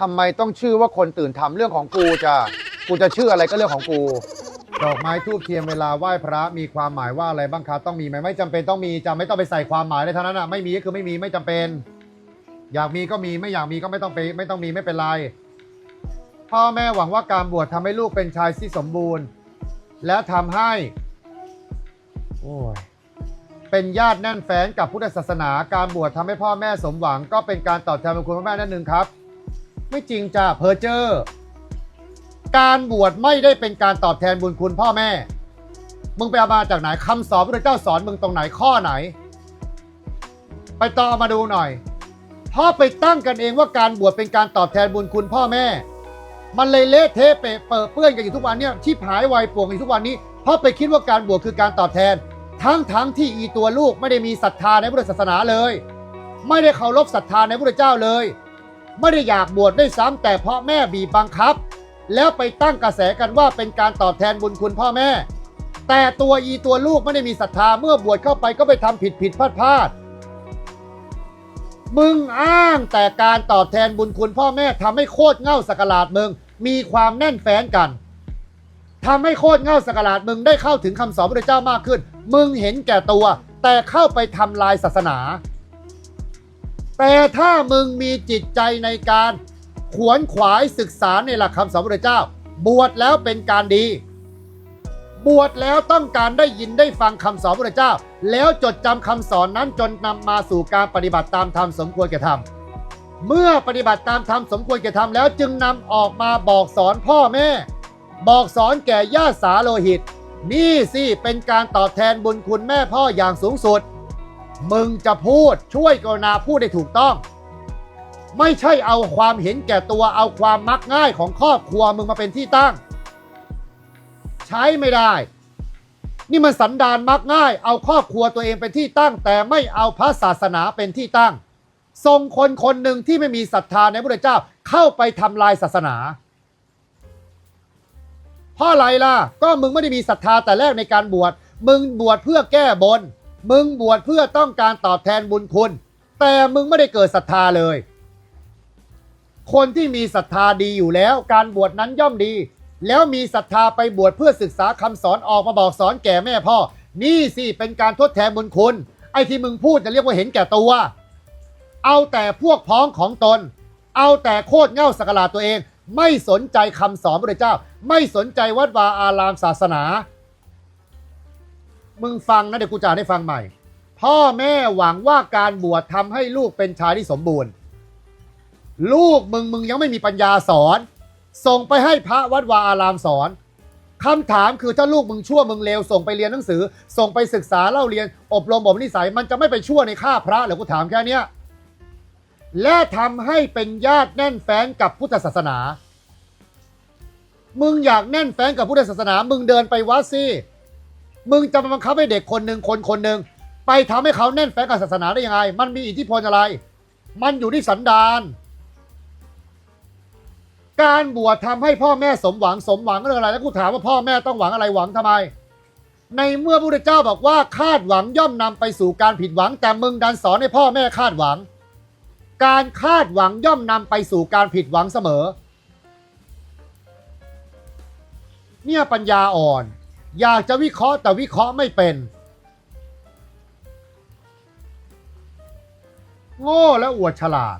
ทำไมต้องชื่อว่าคนตื่นทำเรื่องของกูจะกูจะชื่ออะไรก็เรื่องของกู ดอกไม้ทูบเทียมเวลาไหว้พระมีความหมายว่าอะไรบ้างครับต้องมีไหมไม่จำเป็นต้องมีจะไม่ต้องไปใส่ความหมายเลยเท่านั้นอะไม่มีก็คือไม่มีไม่จำเป็น อยากมีก็มีไม่อยากมีก็ไม่ต้องไปไม่ต้องมีไม่เป็นไร พ่อแม่หวังว่าการบวชทำให้ลูกเป็นชายที่สมบูรณ์ และทำให้โอ้ยเป็นญาติแน่นแฟ้นกับพุทธศาสนา การบวชทำให้พ่อแม่สมหวัง ก็เป็นการตอบแทนบุญคุณพ่อแม่นั่นหนึ่งครับ ไม่จริงจ้ะเพอเจอร์ การบวชไม่ได้เป็นการตอบแทนบุญคุณพ่อแม่ มึงไปเอามาจากไหนคำสอนพระเจ้าสอนมึงตรงไหนข้อไหน ไปต่อมาดูหน่อยพ่อไปตั้งกันเองว่าการบวชเป็นการตอบแทนบุญคุณพ่อแม่ มันเลยเละเทะเปเปิดเปื้อนกันอยู่ทุกวันเนี่ยที่หายวายป่วงอยู่ทุกวันนี้พราะไปคิดว่าการบวชคือการตอบแทน ทั้งทั้งที่อีตัวลูกไม่ได้มีศรัทธาในพุทธศาสนาเลย ไม่ได้เคารพศรัทธาในพระเจ้าเลย ไม่ได้อยากบวชได้วยซ้ำแต่เพราะแม่บีบบังคับ แล้วไปตั้งกระแสกันว่าเป็นการตอบแทนบุญคุณพ่อแม่ แต่ตัวอีตัวลูกไม่ได้มีศรัทธาเมื่อบวชเข้าไปก็ไปทำผิดผิดพลาดพลาดมึงอ้างแต่การตอบแทนบุญคุณพ่อแม่ทำให้โคตรเง่าสกลาดมึงมีความแน่นแฟ้นกันทำให้โคตรเง่าสกลาดมึงได้เข้าถึงคำสอนพระเจ้ามากขึ้น มึงเห็นแก่ตัว แต่เข้าไปทำลายศาสนา แต่ถ้ามึงมีจิตใจในการขวนขวายศึกษาในหลักคำสอนพระเจ้า บวชแล้วเป็นการดี บวชแล้วต้องการได้ยินได้ฟังคำสอนพระเจ้า แล้วจดจำคำสอนนั้นจนนำมาสู่การปฏิบัติตามธรรมสมควรแก่ธรรมเมื่อปฏิบัติตามธรรมสมควรแก่ธรรมแล้วจึงนำออกมาบอกสอนพ่อแม่ บอกสอนแก่ญาติสาโลหิต นี่สิเป็นการตอบแทนบุญคุณแม่พ่ออย่างสูงสุด มึงจะพูดช่วยกรุณาพูดได้ถูกต้อง ไม่ใช่เอาความเห็นแก่ตัวเอาความมักง่ายของครอบครัวมึงมาเป็นที่ตั้ง ใช้ไม่ได้ นี่มันสันดานมักง่าย เอาครอบครัวตัวเองเป็นที่ตั้ง แต่ไม่เอาพระศาสนาเป็นที่ตั้งส่งคนคนหนึ่งที่ไม่มีศรัทธาในพระเจ้าเข้าไปทำลายศาสนาเพราะอะไรล่ะ ก็มึงไม่ได้มีศรัทธาแต่แรกในการบวช มึงบวชเพื่อแก้บน มึงบวชเพื่อต้องการตอบแทนบุญคุณ แต่มึงไม่ได้เกิดศรัทธาเลย คนที่มีศรัทธาดีอยู่แล้ว การบวชนั้นย่อมดี แล้วมีศรัทธาไปบวชเพื่อศึกษาคำสอนออกมาบอกสอนแก่แม่พ่อ นี่สิเป็นการทดแทนบุญคุณ ไอ้ที่มึงพูดจะเรียกว่าเห็นแก่ตัว เอาแต่พวกพ้องของตน เอาแต่โคตรเง่าสกลาตัวเอง ไม่สนใจคำสอนพระเจ้า ไม่สนใจวัดวาอารามศาสนา มึงฟังนะเดี๋ยวกูจะอ่านให้ฟังใหม่ พ่อแม่หวังว่าการบวชทำให้ลูกเป็นชายที่สมบูรณ์ ลูกมึงมึงยังไม่มีปัญญาสอน ส่งไปให้พระวัดวาอารามสอนคำถามคือถ้าลูกมึงชั่วมึงเลวส่งไปเรียนหนังสือ ส่งไปศึกษาเล่าเรียน อบรมบ่มนิสัย มันจะไม่ไปชั่วในข้าพระเหรอกูถามแค่เนี้ยและทำให้เป็นญาติแน่นแฟ้นกับพุทธศาสนา มึงอยากแน่นแฟ้นกับพุทธศาสนา มึงเดินไปวัดสิ มึงจะมาบังคับให้เด็กคนหนึ่งคนคนหนึ่งไปทำให้เขาแน่นแฟ้นกับศาสนาได้ยังไง มันมีอิทธิพลอะไร มันอยู่ที่สันดานการบวชทำให้พ่อแม่สมหวังสมหวังเรื่องอะไร แล้วกูถามว่าพ่อแม่ต้องหวังอะไรหวังทำไม ในเมื่อพระพุทธเจ้าบอกว่าคาดหวังย่อมนำไปสู่การผิดหวัง แต่มึงดันสอนให้พ่อแม่คาดหวัง การคาดหวังย่อมนำไปสู่การผิดหวังเสมอ เนี่ยปัญญาอ่อน อยากจะวิเคราะห์แต่วิเคราะห์ไม่เป็น โง่และอวดฉลาด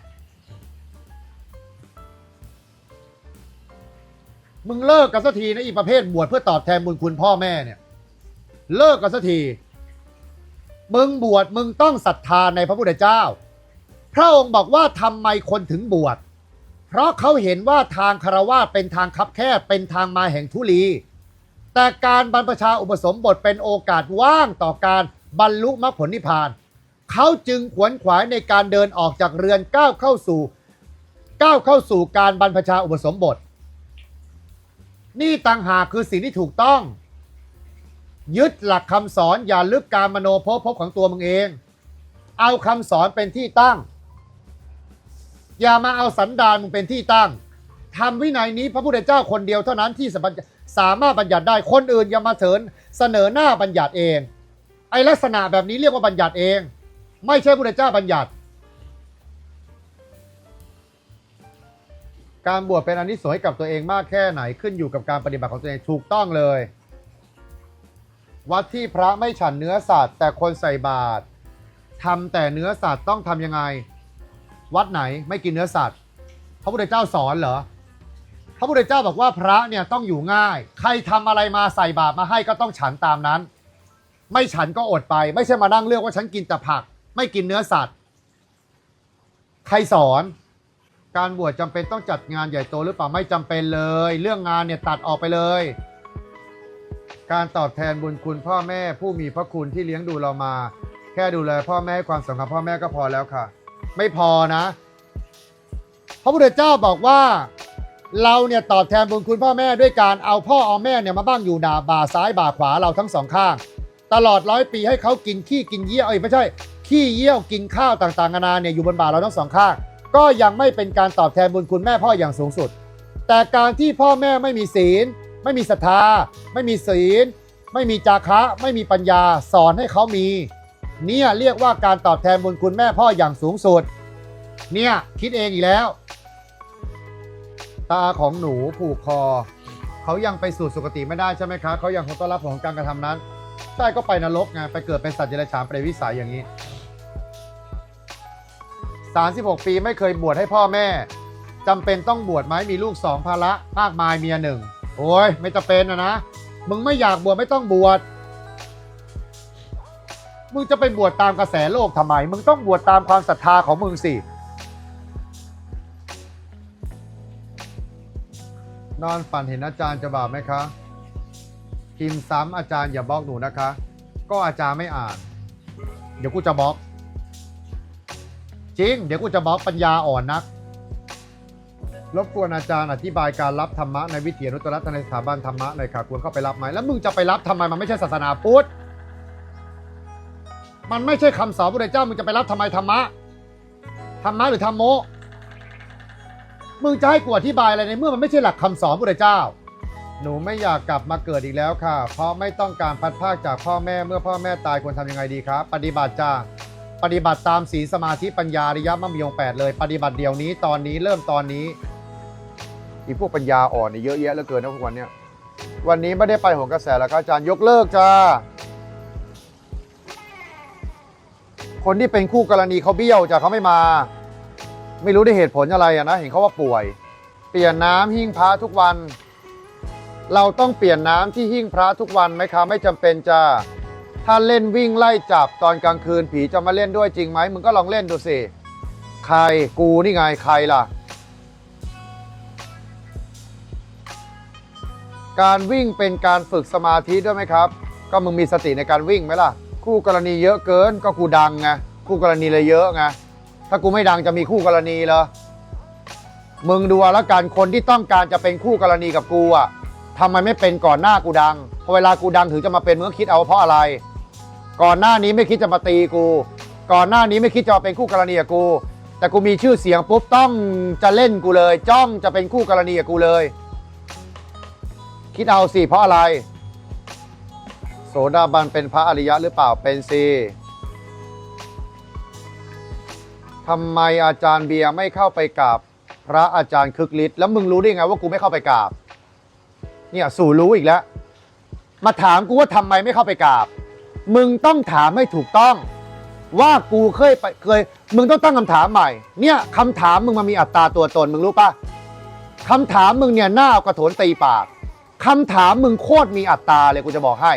มึงเลิกกันสักทีนะอีประเภทบวชเพื่อตอบแทนบุญคุณพ่อแม่เนี่ย เลิกกันสักที มึงบวชมึงต้องศรัทธาในพระพุทธเจ้า พระองค์บอกว่าทำไมคนถึงบวช เพราะเขาเห็นว่าทางคารวะเป็นทางคับแคบเป็นทางมาแห่งทุลี แต่การบรรพชาอุปสมบทเป็นโอกาสว่างต่อการบรรลุมรรคผลนิพพาน เขาจึงขวนขวายในการเดินออกจากเรือนก้าวเข้าสู่ก้าวเข้าสู่การบรรพชาอุปสมบท นี่ต่างหากคือสิ่งที่ถูกต้อง ยึดหลักคำสอนอย่าลึกการมโนภพภพของตัวมึงเอง เอาคำสอนเป็นที่ตั้ง อย่ามาเอาสันดานมึงเป็นที่ตั้งทำวินัยนี้พระพุทธเจ้าคนเดียวเท่านั้นที่ส สามารถบัญญัติได้คนอื่นอย่ามาเสนเสนอหน้าบัญญัติเอง ไอลักษณะแบบนี้เรียกว่าบัญญัติเอง ไม่ใช่พระเจ้าบัญญัติ การบวชเป็นอานิสงส์ให้กับตัวเองมากแค่ไหนขึ้นอยู่กับการปฏิบัติของตัวเองถูกต้องเลย วัดที่พระไม่ฉันเนื้อสัตว์ แต่คนใส่บาตรทำแต่เนื้อสัตว์ต้องทำยังไง วัดไหนไม่กินเนื้อสัตว์พระพุทธเจ้าสอนเหรอ พระพุทธเจ้าบอกว่าพระเนี่ยต้องอยู่ง่าย ใครทำอะไรมาใส่บาตรมาให้ก็ต้องฉันตามนั้น ไม่ฉันก็อดไป ไม่ใช่มานั่งเลือกว่าฉันกินแต่ผัก ไม่กินเนื้อสัตว์ ใครสอน การบวชจำเป็นต้องจัดงานใหญ่โตหรือเปล่าไม่จำเป็นเลย เรื่องงานเนี่ยตัดออกไปเลย การตอบแทนบุญคุณพ่อแม่ผู้มีพระคุณที่เลี้ยงดูเรามา แค่ดูแลพ่อแม่ความสำคัญพ่อแม่ก็พอแล้วค่ะ ไม่พอนะ พระพุทธเจ้าบอกว่า เราเนี่ยตอบแทนบุญคุณพ่อแม่ด้วยการเอาพ่อเอาแม่เนี่ยมาบ้างอยู่หนาบ่าซ้ายบ่าขวาเราทั้งสองข้าง ตลอดร้อยปีให้เขากินขี้กินเยี่ยวเอ้ยไม่ใช่ขี้เยี่ยวกินข้าวต่างๆนานาเนี่ยอยู่บนบ่าเราทั้งสองข้าง ก็ยังไม่เป็นการตอบแทนบุญคุณแม่พ่ออย่างสูงสุด แต่การที่พ่อแม่ไม่มีศีล ไม่มีศรัทธา ไม่มีศีล ไม่มีจาคะ ไม่มีปัญญาสอนให้เขามีเนี่ยเรียกว่าการตอบแทนบุญคุณแม่พ่ออย่างสูงสุด เนี่ยคิดเองอีกแล้ว ตาของหนูผูกคอ เขายังไปสู่สุคติไม่ได้ใช่ไหมคะเขายังคงต้องรับผลของการกระทำนั้นใช่ก็ไปนรกไงไปเกิดเป็นสัตว์เดรัจฉานเปรตวิสัยอย่างนี้ 36 ปีไม่เคยบวชให้พ่อแม่จำเป็นต้องบวชไหมมีลูกสองภาระมากมายเมียหนึ่งโอ้ยไม่จำเป็นนะนะมึงไม่อยากบวชไม่ต้องบวชมึงจะไปบวชตามกระแสโลกทำไม มึงต้องบวชตามความศรัทธาของมึงสิ นอนฝันเห็นอาจารย์จะบาปไหมคะพิมพ์ซ้ำอาจารย์อย่าบล็อกหนูนะคะ ก็อาจารย์ไม่อ่าน เดี๋ยวกูจะบล็อก จริง เดี๋ยวกูจะบล็อกปัญญาอ่อนนัก รบกวนอาจารย์อธิบายการรับธรรมะในวิทยานุตตรรัตนสถาบันธรรมะหน่อยค่ะควรเข้าไปรับไหมแล้วมึงจะไปรับทำไมมันไม่ใช่ศาสนาพุทธมันไม่ใช่คำสอนพระเจ้ามึงจะไปรับทำไมธรรมะธรรมะหรือธรรมโม มึงจะให้กูอธิบายอะไรในเมื่อมันไม่ใช่หลักคำสอนพระเจ้า หนูไม่อยากกลับมาเกิดอีกแล้วค่ะ เพราะไม่ต้องการพัดภาคจากพ่อแม่เมื่อพ่อแม่ตายควรทำยังไงดีครับ ปฏิบัติจ้าปฏิบัติตามศีลสมาธิปัญญาริยมรรคมีองแปดเลย ปฏิบัติเดี๋ยวนี้ตอนนี้เริ่มตอนนี้ อีพวกปัญญาอ่อนนี่เยอะแยะเหลือเกินนะพวกวันเนี้ยวันนี้ไม่ได้ไปโหนกระแสแล้วครับอาจารย์ยกเลิกจ้า คนที่เป็นคู่กรณีเขาเบี้ยวจ้ะเขาไม่มา ไม่รู้ได้เหตุผลอะไรอะนะเห็นเขาว่าป่วย เปลี่ยนน้ำหิ้งพระทุกวัน เราต้องเปลี่ยนน้ำที่หิ้งพระทุกวันไหมคะไม่จำเป็นจ้าถ้าเล่นวิ่งไล่จับตอนกลางคืนผีจะมาเล่นด้วยจริงไหมมึงก็ลองเล่นดูสิใครกูนี่ไงใครล่ะ การวิ่งเป็นการฝึกสมาธิด้วยไหมครับ ก็มึงมีสติในการวิ่งไหมล่ะ คู่กรณีเยอะเกินก็กูดังไงคู่กรณีเลยเยอะไง ถ้ากูไม่ดังจะมีคู่กรณีเหรอ มึงดูเอาแล้วกันคนที่ต้องการจะเป็นคู่กรณีกับกูอะทำไมไม่เป็นก่อนหน้ากูดัง พอเวลากูดังถึงจะมาเป็นมึงก็คิดเอาเพราะอะไร ก่อนหน้านี้ไม่คิดจะมาตีกู ก่อนหน้านี้ไม่คิดจะมาเป็นคู่กรณีกับกู แต่กูมีชื่อเสียงปุ๊บต้องจะเล่นกูเลย จ้องจะเป็นคู่กรณีกับกูเลย คิดเอาสิเพราะอะไร โสดาบันเป็นพระอริยะหรือเปล่าเป็นสิ ทำไมอาจารย์เบียร์ไม่เข้าไปกราบพระอาจารย์คึกฤทธิ์แล้วมึงรู้ได้ไงว่ากูไม่เข้าไปกราบ เนี่ยสู่รู้อีกแล้ว มาถามกูว่าทำไมไม่เข้าไปกราบ มึงต้องถามให้ถูกต้อง ว่ากูเคยไปเคย มึงต้องตั้งคำถามใหม่ เนี่ยคำถามมึงมันมีอัตราตัวตนมึงรู้ปะคำถามมึงเนี่ยหน้าเอากระโถนตีปากคำถามมึงโคตรมีอัตราเลยกูจะบอกให้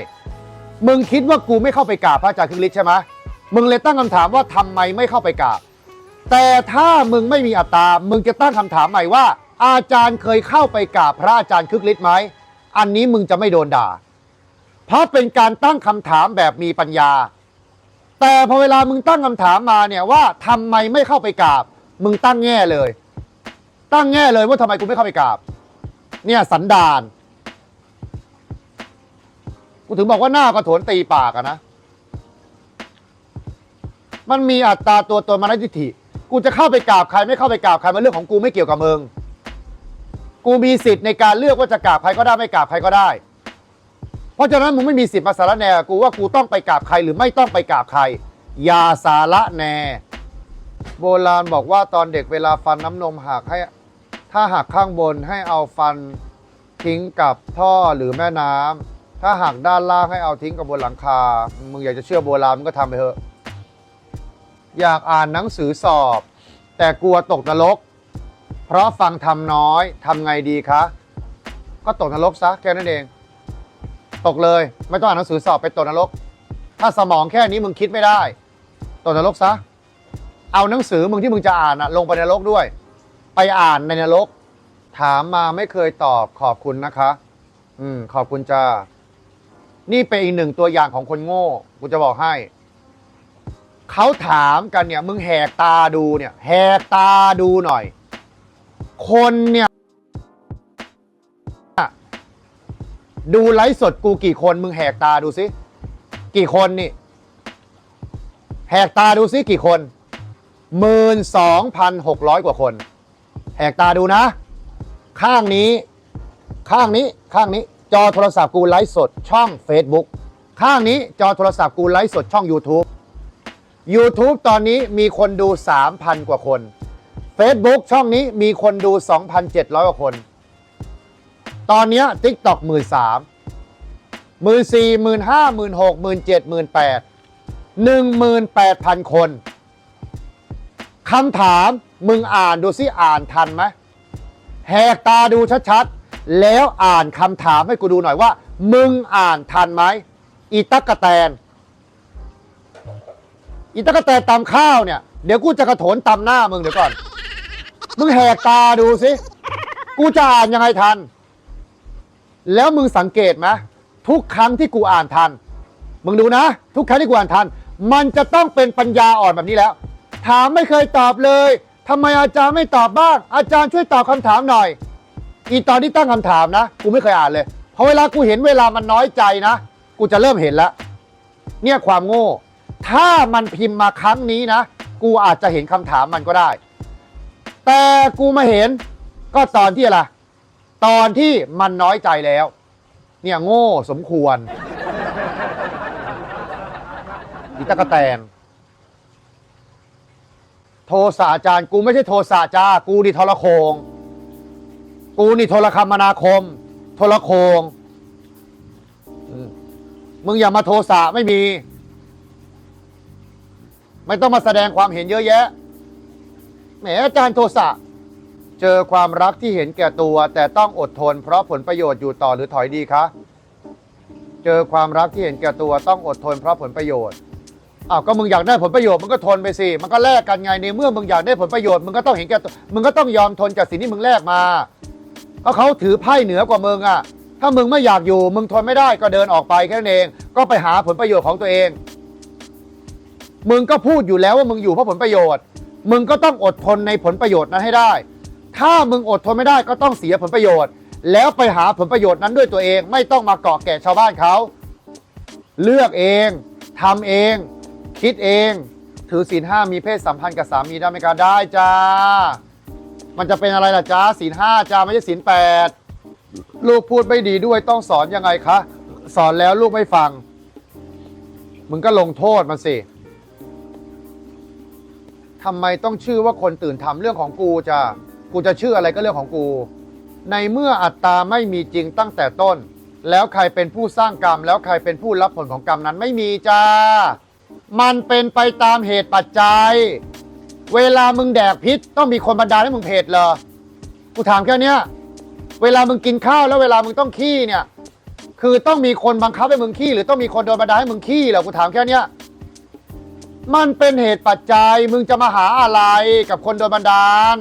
มึงคิดว่ากูไม่เข้าไปกราบพระอาจารย์คึกฤทธิ์ใช่ไหมมึงเลยตั้งคำถามว่าทำไมไม่เข้าไปกราบ แต่ถ้ามึงไม่มีอัตรามึงจะตั้งคำถามใหม่ว่า อาจารย์เคยเข้าไปกราบพระอาจารย์คึกฤทธิ์ไหม อันนี้มึงจะไม่โดนด่า เพราะเป็นการตั้งคำถามแบบมีปัญญา แต่พอเวลามึงตั้งคำถามมาเนี่ยว่าทำไมไม่เข้าไปกราบ มึงตั้งแง่เลย ตั้งแง่เลยว่าทำไมกูไม่เข้าไปกราบ เนี่ยสันดาน กูถึงบอกว่าหน้ากระโถนตีปากอะนะ มันมีอัตราตัวตนมาในทิฐิ กูจะเข้าไปกราบใครไม่เข้าไปกราบใครมันเรื่องของกูไม่เกี่ยวกับมึง กูมีสิทธิ์ในการเลือกว่าจะกราบใครก็ได้ไม่กราบใครก็ได้ เพราะฉะนั้นมึงไม่มีสิทธิ์มาสารแหนกับกูว่ากูต้องไปกราบใครหรือไม่ต้องไปกราบใครอย่าสาระแน โบราณบอกว่าตอนเด็กเวลาฟันน้ำนมหักให้ ถ้าหักข้างบนให้เอาฟันทิ้งกับท่อหรือแม่น้ำถ้าหักด้านล่างให้เอาทิ้งกับบนหลังคา มึงอยากจะเชื่อโบราณมึงก็ทำไปเถอะ อยากอ่านหนังสือสอบ แต่กลัวตกนรก เพราะฟังทำน้อยทำไงดีคะ ก็ตกนรกซะแค่นั้นเอง ตกเลยไม่ต้องอ่านหนังสือสอบไปตกนรก ถ้าสมองแค่นี้มึงคิดไม่ได้ ตกนรกซะ เอาหนังสือมึงที่มึงจะอ่านอะลงไปในนรกด้วย ไปอ่านในนรก ถามมาไม่เคยตอบขอบคุณนะคะ อืม ขอบคุณจ้านี่เป็นอีกหนึ่งตัวอย่างของคนโง่ กูจะบอกให้ เขาถามกันเนี่ยมึงแหกตาดูเนี่ยแหกตาดูหน่อย คนเนี่ยดูไลฟ์สดกูกี่คนมึงแหกตาดูสิกี่คนนี่ แหกตาดูสิกี่คนหมื่นสองพันหกร้อยกว่าคน แหกตาดูนะ ข้างนี้ ข้างนี้ข้างนี้ จอโทรศัพท์กูไลฟ์สดช่อง Facebook ข้างนี้จอโทรศัพท์กูไลฟ์สดช่อง YouTube YouTube ตอนนี้มีคนดู 3,000 กว่าคน Facebook ช่องนี้มีคนดู 2,700 กว่าคน ตอนนี้ TikTok 1 3 0 0 0 1 4 1 5 1 6 0 0 0 7 0 0 0 18,000 คน คำถามมึงอ่านดูซิอ่านทันไหมแหกตาดูชัดๆ แล้วอ่านคำถามให้กูดูหน่อยว่า มึงอ่านทันไหมอีตักกะแตน อีตักะแตนตำข้าวเนี่ย เดี๋ยวกูจะกระโถนตำหน้ามึงเดี๋ยวก่อน มึงแหกตาดูสิ กูจะอ่านยังไงทัน แล้วมึงสังเกตไหมทุกครั้งที่กูอ่านทัน มึงดูนะ ทุกครั้งที่กูอ่านทัน มันจะต้องเป็นปัญญาอ่อนแบบนี้แล้ว ถามไม่เคยตอบเลยทำไมอาจารย์ไม่ตอบบ้าง อาจารย์ช่วยตอบคำถามหน่อย อีตอนที่ตั้งคำถามนะ กูไม่เคยอ่านเลยเพราะเวลากูเห็นเวลามันน้อยใจนะ กูจะเริ่มเห็นแล้ว เนี่ยความโง่ ถ้ามันพิมพ์มาครั้งนี้นะ กูอาจจะเห็นคำถามมันก็ได้ แต่กูมาเห็นก็ตอนที่อะไร ตอนที่มันน้อยใจแล้ว เนี่ยโง่สมควรอีตะกะแตนโทรสาอาจารย์กูไม่ใช่โทรสาจ้ากูนี่โทรโคง กูนี่โทรคมนาคม โทรโคง มึงอย่ามาโทรสาไม่มี ไม่ต้องมาแสดงความเห็นเยอะแยะแหมอาจารย์โทสะเจอความรักที่เห็นแก่ตัว แต่ต้องอดทน เพราะผลประโยชน์อยู่ต่อหรือถอยดีคะเจอความรักที่เห็นแก่ตัวต้องอดทน เพราะผลประโยชน์อ้าวก็มึงอยากได้ผลประโยชน์มึงก็ทนไปสิมันก็แลกกันไงในเมื่อมึงอยากได้ผลประโยชน์มึงก็ต้องเห็นแก่ตัวมึงก็ต้องยอมทนจากสิ่งที่มึงแลกมาเพราะเขาถือไพ่เหนือกว่ามึงอะถ้ามึงไม่อยากอยู่ มึงทนไม่ได้ก็เดินออกไปแค่นั้นเอง ก็ไปหาผลประโยชน์ของตัวเอง มึงก็พูดอยู่แล้วว่ามึงอยู่เพราะผลประโยชน์ มึงก็ต้องอดทนในผลประโยชน์นั้นให้ได้ ถ้ามึงอดทนไม่ได้ก็ต้องเสียผลประโยชน์ แล้วไปหาผลประโยชน์นั้นด้วยตัวเองไม่ต้องมาเกาะแกะชาวบ้านเขา เลือกเองทำเอง คิดเอง ถือศีลห้ามีเพศสัมพันธ์กับสามีได้ไหมคะได้จ้า มันจะเป็นอะไรล่ะจ้าศีลห้าจ้าไม่ใช่ศีลแปดลูกพูดไม่ดีด้วยต้องสอนยังไงคะ สอนแล้วลูกไม่ฟัง มึงก็ลงโทษมันสิ ทำไมต้องชื่อว่าคนตื่นทำเรื่องของกูจ้ากูจะชื่ออะไรก็เรื่องของกู ในเมื่ออัตตาไม่มีจริงตั้งแต่ต้น แล้วใครเป็นผู้สร้างกรรม แล้วใครเป็นผู้รับผลของกรรมนั้นไม่มีจ้า มันเป็นไปตามเหตุปัจจัย เวลามึงแดกพิษต้องมีคนบันดาลให้มึงเผ็ดเหรอกูถามแค่เนี้ยเวลามึงกินข้าวแล้วเวลามึงต้องขี้เนี่ย คือต้องมีคนบังคับให้มึงขี้หรือต้องมีคนโดนบันดาลให้มึงขี้เหรอกูถามแค่เนี้ย มันเป็นเหตุปัจจัยมึงจะมาหาอะไรกับคนโดนบันดาล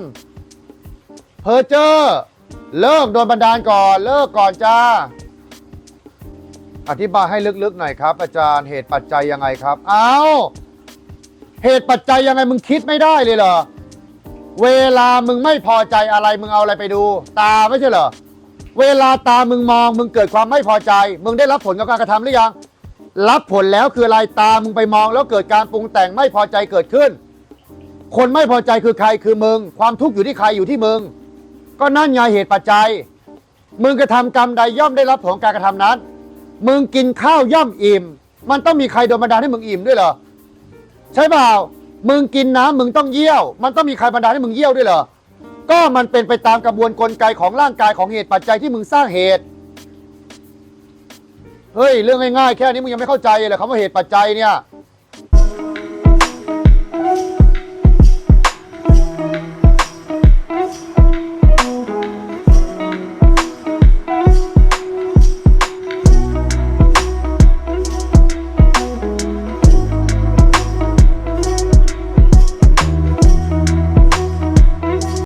เพอเจอร์เลิกโดนบันดาลก่อน เลิกก่อนจ้า อธิบายให้ลึกๆหน่อยครับ อาจารย์เหตุปัจจัยยังไงครับเอาเหตุปัจจัยยังไงมึงคิดไม่ได้เลยเหรอ เวลามึงไม่พอใจอะไรมึงเอาอะไรไปดู ตาไม่ใช่เหรอ เวลาตามึงมอง มึงเกิดความไม่พอใจ มึงได้รับผลกับการกระทำหรือยัง รับผลแล้วคืออะไรตามึงไปมองแล้วเกิดการปรุงแต่งไม่พอใจเกิดขึ้น คนไม่พอใจคือใครคือมึง ความทุกข์อยู่ที่ใครอยู่ที่มึง ก็นั่นไงเหตุปัจจัย มึงกระทำกรรมใดย่อมได้รับผลของการกระทำนั้น มึงกินข้าวย่อมอิ่ม มันต้องมีใครโดนบันดาลให้มึงอิ่มด้วยเหรอใช่เปล่ามึงกินน้ำมึงต้องเยี่ยว มันต้องมีใครบันดาลให้มึงเยี่ยวด้วยเหรอก็มันเป็นไปตามกระบวนกลไกของร่างกายของเหตุปัจจัยที่มึงสร้างเหตุ เฮ้ย เรื่องง่ายๆแค่นี้มึงยังไม่เข้าใจเลยเหรคำว่าเหตุปัจจัยเนี่ย